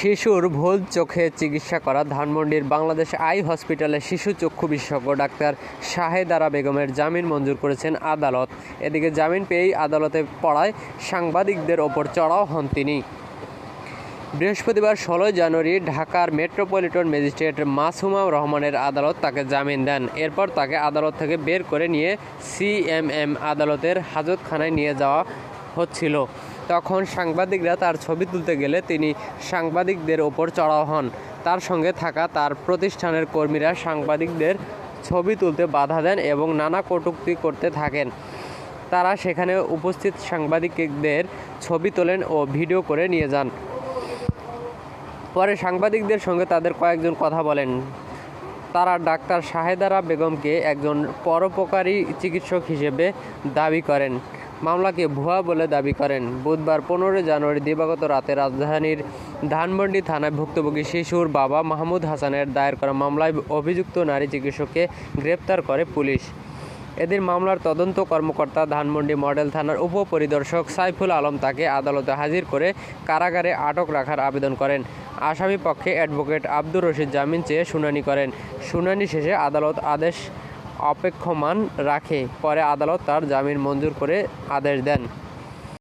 শিশুর ভুল চোখে চিকিৎসা করা ধানমন্ডির বাংলাদেশ আই হসপিটালে শিশু চক্ষু বিশেষজ্ঞ ডাক্তার শাহেদারা বেগমের জামিন মঞ্জুর করেছেন আদালত। এদিকে জামিন পেয়েই আদালতে পড়ায় সাংবাদিকদের ওপর চড়াও হন তিনি। বৃহস্পতিবার ষোলোই জানুয়ারি ঢাকার মেট্রোপলিটন ম্যাজিস্ট্রেট মাসুমা রহমানের আদালত তাকে জামিন দেন। এরপর তাকে আদালত থেকে বের করে নিয়ে সিএমএম আদালতের হাজতখানায় নিয়ে যাওয়া হচ্ছিল। তখন সাংবাদিকরা তার ছবি তুলতে গেলে তিনি সাংবাদিকদের ওপর চড়াও হন। তার সঙ্গে থাকা তার প্রতিষ্ঠানের কর্মীরা সাংবাদিকদের ছবি তুলতে বাধা দেন এবং নানা কটূক্তি করতে থাকেন। তারা সেখানে উপস্থিত সাংবাদিকদের ছবি তোলেন ও ভিডিও করে নিয়ে যান। পরে সাংবাদিকদের সঙ্গে তাদের কয়েকজন কথা বলেন। তারা ডাক্তার শাহেদারা বেগমকে একজন পরোপকারী চিকিৎসক হিসেবে দাবি করেন। মামলাকে ভুয়া বলে দাবি করেন। বুধবার পনেরোই জানুয়ারি দিবাগত রাতে রাজধানীর ধানমন্ডি থানায় ভুক্তভোগী শিশুর বাবা মাহমুদ হাসানের দায়ের করা মামলায় অভিযুক্ত নারী চিকিৎসককে গ্রেপ্তার করে পুলিশ। এদের মামলার তদন্ত কর্মকর্তা ধানমন্ডি মডেল থানার উপপরিদর্শক সাইফুল আলম তাকে আদালতে হাজির করে কারাগারে আটক রাখার আবেদন করেন। আসামি পক্ষে অ্যাডভোকেট আব্দুর রশিদ জামিন চেয়ে শুনানি করেন। শুনানি শেষে আদালত আদেশ অপেক্ষমান রাখে। পরে আদালত তার জামিন মঞ্জুর করে আদেশ দেন।